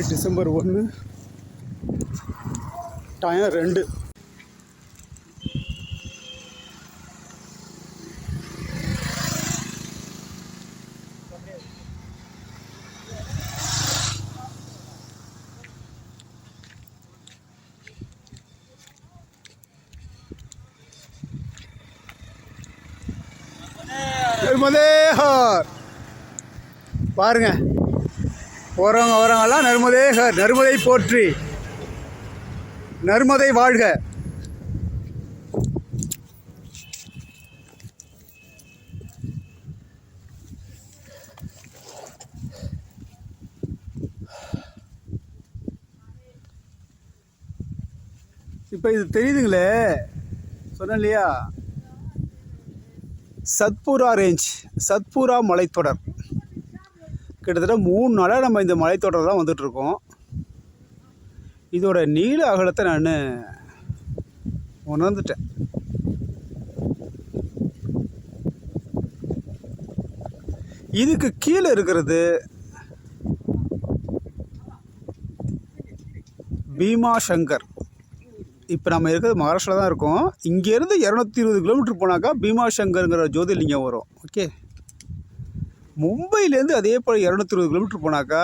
December ஒன்று time ரெண்டு. மதேஹார். பாருங்க. போகிறவங்க வரவங்கெல்லாம் நர்மதே நர்மதை போற்றி. நர்மதை வாழ்க. இப்போ இது தெரியுதுங்களே. சொன்னேன் இல்லையா? சத்பூரா ரேஞ்ச் சத்பூரா மலைத்தொடர். கிட்டத்தட்ட மூணு நாளாக நம்ம இந்த மலைத்தொடர் தான் வந்துட்டுருக்கோம். இதோட நீள அகலத்தை நான் உணர்ந்துட்டேன். இதுக்கு கீழே இருக்கிறது பீமா சங்கர். இப்போ நம்ம இருக்கிறது மகாராஷ்டிரா தான் இருக்கோம். இங்கேருந்து இரநூத்தி இருபது கிலோமீட்டர் போனாக்கா பீமா சங்கருங்கிற ஜோதிர்லிங்கம் வரும். ஓகே? மும்பையிலேருந்து அதே போல் இரநூத்தி இருபது கிலோமீட்ரு போனாக்கா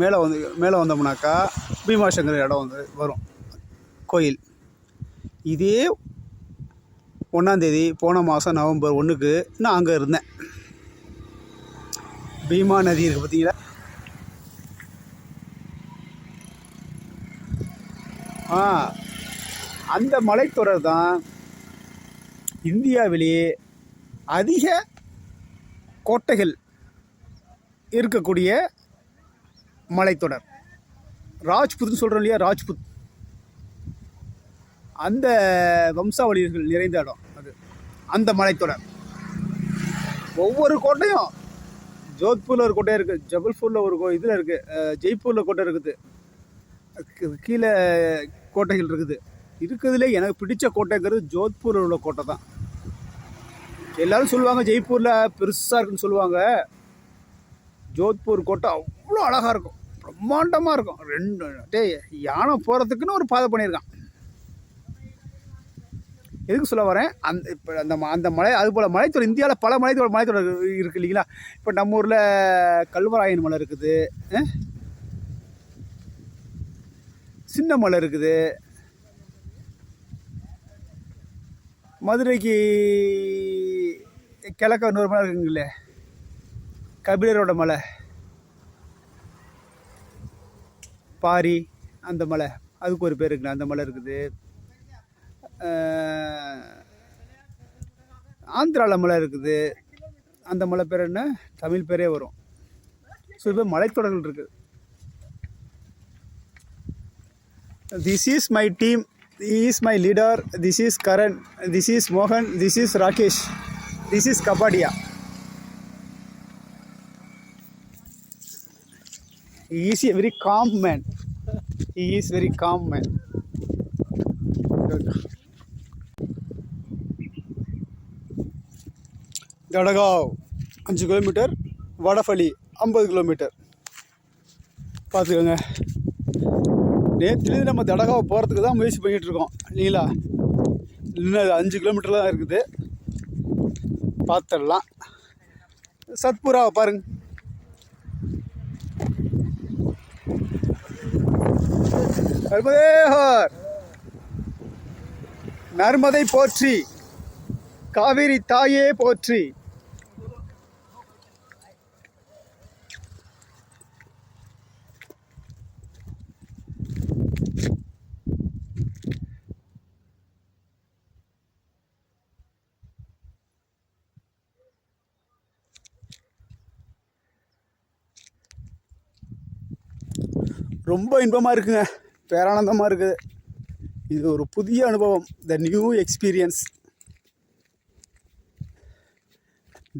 மேலே வந்து மேலே வந்தோம்னாக்கா பீமா சங்கர் இடம் வந்து வரும். கோயில். இதே ஒன்றாந்தேதி போன மாதம் நவம்பர் ஒன்றுக்கு நான் அங்கே இருந்தேன். பீமா நதி இருக்குது பார்த்தீங்களா ஆ அந்த மலைத்தொடர் தான் இந்தியாவிலேயே அதிக கோட்டைகள் இருக்கக்கூடிய மலைத்தொடர். ராஜ்புத்னு சொல்கிறோம் இல்லையா? ராஜ்புத். அந்த வம்சாவளியர்கள் நிறைந்த இடம் அது. அந்த மலைத்தொடர். ஒவ்வொரு கோட்டையும் ஜோத்பூரில் ஒரு கோட்டை இருக்குது ஜபல்பூரில் ஒரு கோ இதில் இருக்குது ஜெய்ப்பூரில் கோட்டை இருக்குது. கீழே கோட்டைகள் இருக்குது. இருக்கிறதுலே எனக்கு பிடிச்ச கோட்டைங்கிறது ஜோத்பூரில் உள்ள கோட்டை தான். எல்லோரும் சொல்லுவாங்க ஜெய்ப்பூரில் பெருசாக இருக்குன்னு சொல்லுவாங்க. ஜோத்பூர் கோட்டை அவ்வளோ அழகாக இருக்கும். பிரம்மாண்டமாக இருக்கும். ரெண்டு டேய் யானை போகிறதுக்குன்னு ஒரு பாதை பண்ணியிருக்கான். எதுக்கு சொல்ல வரேன்? அந்த இப்போ அந்த ம- அந்த மலை அது போல் மலைத்தொடர் இந்தியாவில் பல மலைத்தொடர் மலைத்தொடர் இருக்குது இல்லைங்களா? இப்போ நம்ம ஊரில் கல்வராயன் மலை இருக்குது சின்ன மலை இருக்குது. மதுரைக்கு கிழக்க இன்னொரு மலை இருக்குங்களே. கபிலரோட மலை. பாரி அந்த மலை. அதுக்கு ஒரு பேர் இருக்குது அந்த மலை இருக்குது. ஆந்திராவில் மலை இருக்குது. அந்த மலை பேர் என்ன? தமிழ் பேரே வரும். ஸோ இப்போ மலைத்தொடர்கள் இருக்குது this is my team is my leader this is Karan this is மோகன் this is Rakesh this is Kapadia is very is a very calm man. He is very அஞ்சு கிலோமீட்டர் வடஃபலி ஐம்பது கிலோமீட்டர் பார்த்துக்கோங்க நேற்றுலேருந்து நம்ம தடகாவை போகிறதுக்கு தான் முயற்சி பண்ணிகிட்டு இருக்கோம் இல்லைங்களா இன்னும் அது அஞ்சு கிலோமீட்டர் தான் இருக்குது பார்த்துடலாம் சத்புராவை பாருங்கள் சர்வதேகர். நர்மதை போற்றி காவிரி தாயே போற்றி. ரொம்ப இன்பமாக இருக்குங்க. பேரானந்தமாக இருக்குது. இது ஒரு புதிய அனுபவம். த நியூ எக்ஸ்பீரியன்ஸ்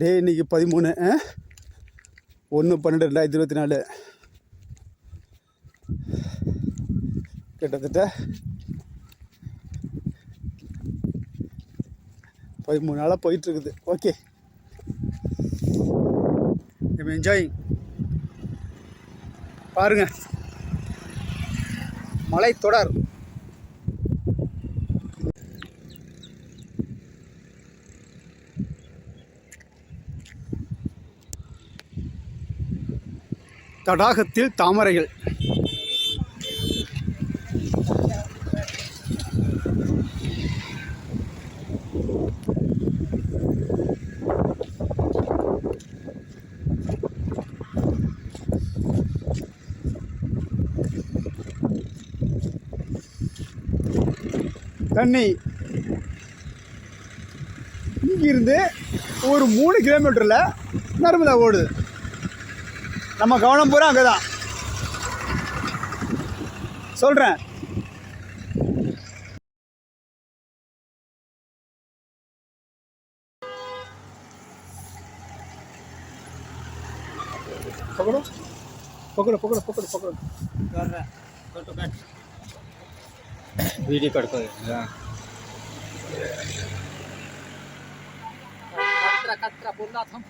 டே இன்னைக்கு பதிமூணு ஒன்று பன்னெண்டு ரெண்டாயிரத்தி இருபத்தி நாலு. கிட்டத்தட்ட பதிமூணு நாளாக போயிட்டுருக்குது. ஓகே. என்ஜாயிங் பாருங்கள் மலைத்தொடர். தடாகத்தில் தாமரைகள். தண்ணி இங்கிருந்து ஒரு மூணு கிலோமீட்டரில் நர்மதா ஓடுது நம்ம கவனம் பூரா அங்கே தான் சொல்கிறேன் पकड़ो पकड़ो पकड़ो पकड़ो पकड़ो कर रहा फोटो कट वीडियो कट कर कचरा कचरा बोलला हम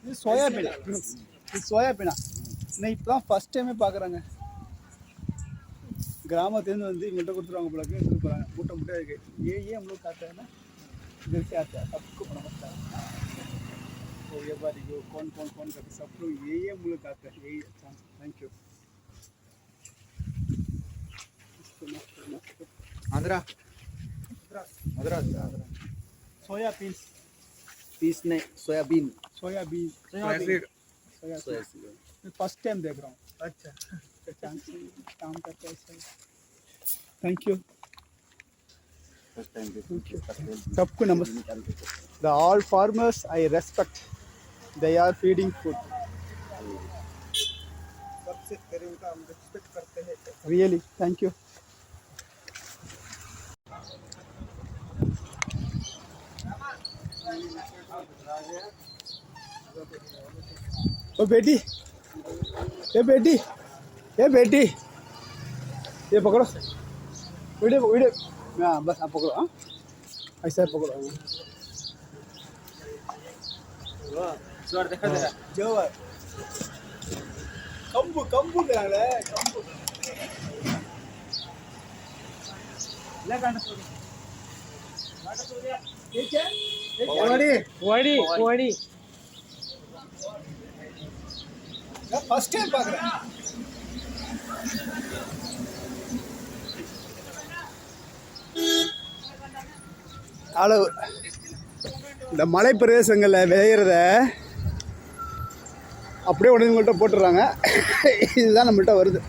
இது சோயாபீன் இது சோயாபீனா இன்னைக்கு இப்போ தான் ஃபஸ்ட் டைமே பார்க்குறாங்க கிராமத்துலேருந்து வந்து இவங்கள்ட்ட கொடுத்துருவாங்க போல எடுத்துகிட்டு மூட்டை மூட்டை இருக்குது ஏ ஏன் இவ்வளோ காத்தாங்கன்னா இது வரைக்கும் ஆச்சா தப்புக்கு பண்ண மாட்டாங்க ஓ எவ்வாறு கோன் கோன் கோன் கட்டி சப்புறம் ஏஏ உங்களுக்கு ஆச்சா AA chance thank you Andhra. Andhra soya piece piece नहीं soybean. Soybean. Soybean. Soya first time देख रहा हूँ। अच्छा। काम करता है थैंक यू सबको नमस्ते। The all farmers I respect they are feeding food सबसे उनका हम रेस्पेक्ट करते हैं। रियली थैंक यू ओ बेटी ए बेटी ए बेटी ये पकड़ो वीडियो वीडियो हाँ बस आप पकड़ो हाँ ऐसा पकड़ो जोर देखा जरा ஜோவர் கம்பு கம்புங்கிறாங்களே கம்பு என்ன காண்ட சொல்றீங்க கோடி பார்க்குறேன். அளவு இந்த மலை பிரதேசங்களில் விளையிறத அப்படியே உடனே போட்டுறாங்க இதுதான் நம்மள்கிட்ட வருது.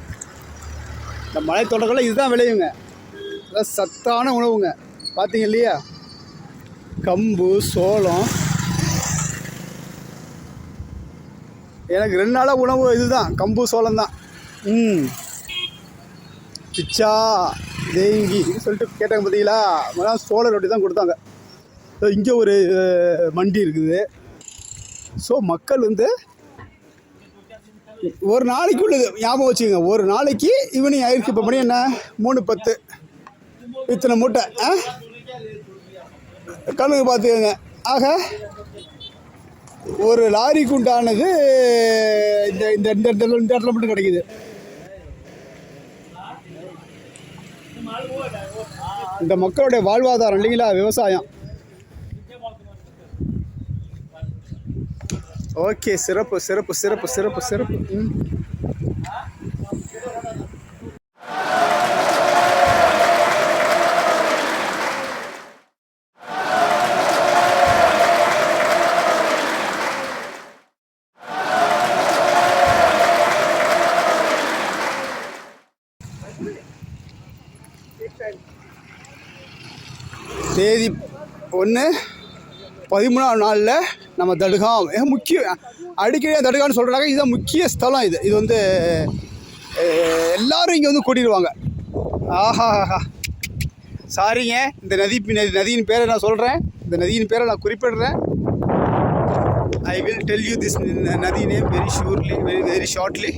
இந்த மலை தொடர்களில் இதுதான் விளையுங்க. சத்தான உணவுங்க. பார்த்தீங்க இல்லையா? கம்பு சோளம். எனக்கு ரெண்டு நாளாக உணவு இதுதான் கம்பு சோளம் தான். ம். பிச்சா தேங்கி சொல்லிட்டு கேட்டாங்க பார்த்தீங்களா முதல்ல சோள ரொட்டி தான் கொடுத்தாங்க. இங்கே ஒரு மண்டி இருக்குது. ஸோ மக்கள் வந்து ஒரு நாளைக்கு உள்ளது. ஞாபகம் வச்சுக்கோங்க. ஒரு நாளைக்கு ஈவினிங் ஆயிருக்கு. இப்போ மணி என்ன? மூணு பத்து. இத்தனை மூட்டை ஆ? கணக்கு பார்த்துக்கோங்க. ஆக ஒரு லாரிக்கு உண்டானது இந்த இந்த இந்த இடத்துல இந்த இடத்துல மட்டும் கிடைக்குது. இந்த மக்களுடைய வாழ்வாதாரம் இல்லைங்களா விவசாயம். ஓகே சிறப்பு சிறப்பு சிறப்பு சிறப்பு சிறப்பு. ம் ஒன்று பதிமூணாம் நாளில் நம்ம தடுகாம் முக்கிய அடிக்கடி தடுகான்னு சொல்கிறாங்க இதுதான் முக்கிய ஸ்தலம் இது. இது வந்து எல்லோரும் இங்கே வந்து கூட்டிடுவாங்க. ஆஹா ஆஹா சாரிங்க இந்த நதி நதி நதியின் பேரை நான் சொல்கிறேன் இந்த நதியின் பேரை நான் குறிப்பிடுறேன். I will tell you this நதி name very surely very very shortly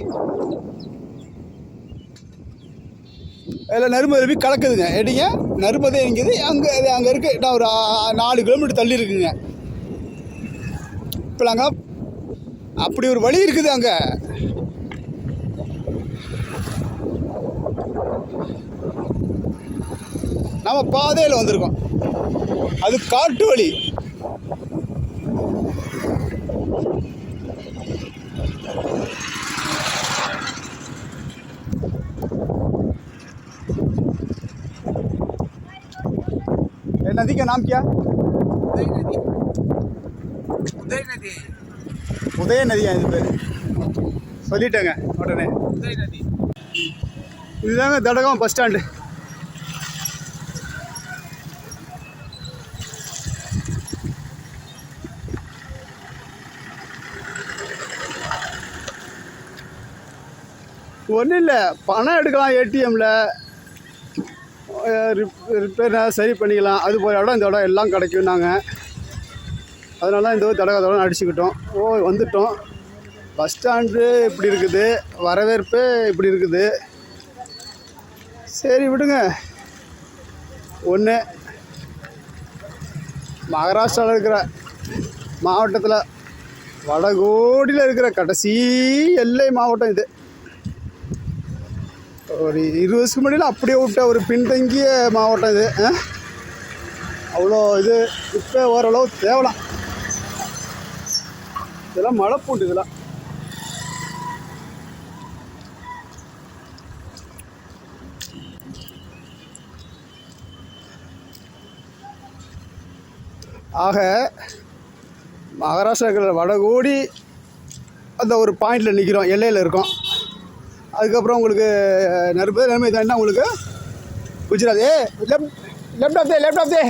அதில் நருமதி கலக்குதுங்க. எடுங்க. நருமதை அங்கே அது அங்கே இருக்குது நான் ஒரு நாலு கிலோமீட்டர் தள்ளி இருக்குங்க. இப்போ நாங்கள் அப்படி ஒரு வழி இருக்குது அங்கே. நம்ம பாதையில் வந்திருக்கோம். அது காட்டு வழி ये नदी का नाम क्या उदय नदी உதய நதியா இது பேர் சொல்லிட்டேங்க உடனே उदय नदी இதுதாங்க தடகம் பஸ் ஸ்டாண்டு ஒன்றும் இல்லை பணம் எடுக்கலாம் ஏடிஎம்மில் ரிப்பேர் சரி பண்ணிக்கலாம். அது போகிற இடம் இந்த இடம் எல்லாம் கிடைக்கும் நாங்கள் அதனால இந்த தடவை தடவை அடிச்சுக்கிட்டோம். ஓ வந்துட்டோம். பஸ் ஸ்டாண்டு இப்படி இருக்குது. வரவேற்பு இப்படி இருக்குது. சரி விடுங்க. ஒன்று மகாராஷ்டிராவில் இருக்கிற மாவட்டத்தில் வடகோடியில் இருக்கிற கடைசி எல்லை மாவட்டம் இது. ஒரு இருபது வருஷம் முன்னாடியில் அப்படியே விட்ட ஒரு பின்தங்கிய மாவட்டம் இது அவ்வளோ இது இப்போ ஓரளவு தேவலாம். இதெல்லாம் மழை பூண்டு இதெல்லாம். ஆக மகாராஷ்டிராக்கில் வடகோடி அந்த ஒரு பாயிண்டில் நிற்கிறோம் எல்லையில் இருக்கோம். அதுக்கப்புறம் உங்களுக்கு நெருப்பு நன்மை தாண்டினா உங்களுக்கு? Gujarat. A left left of the left of the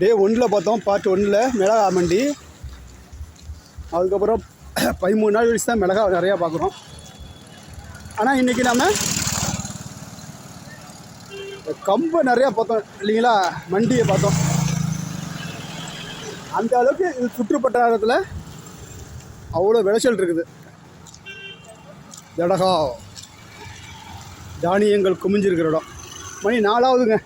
day ஒன்றில் பார்த்தோம் பார்ட் ஒன்றில் மிளகா மண்டி. அதுக்கப்புறம் பதிமூணு நாள் கழிச்சு தான் மிளகா நிறையா பார்க்குறோம். ஆனால் இன்றைக்கி நம்ம கம்பை நிறையா பார்த்தோம் இல்லைங்களா? மண்டியை பார்த்தோம். அந்த அளவுக்கு இது சுற்றுப்பட்டாரத்தில் அவ்வளோ விளைச்சல் இருக்குது. ஜடகா. தானியங்கள் குமிஞ்சிருக்கிற இடம். மணி நாலாவதுங்க.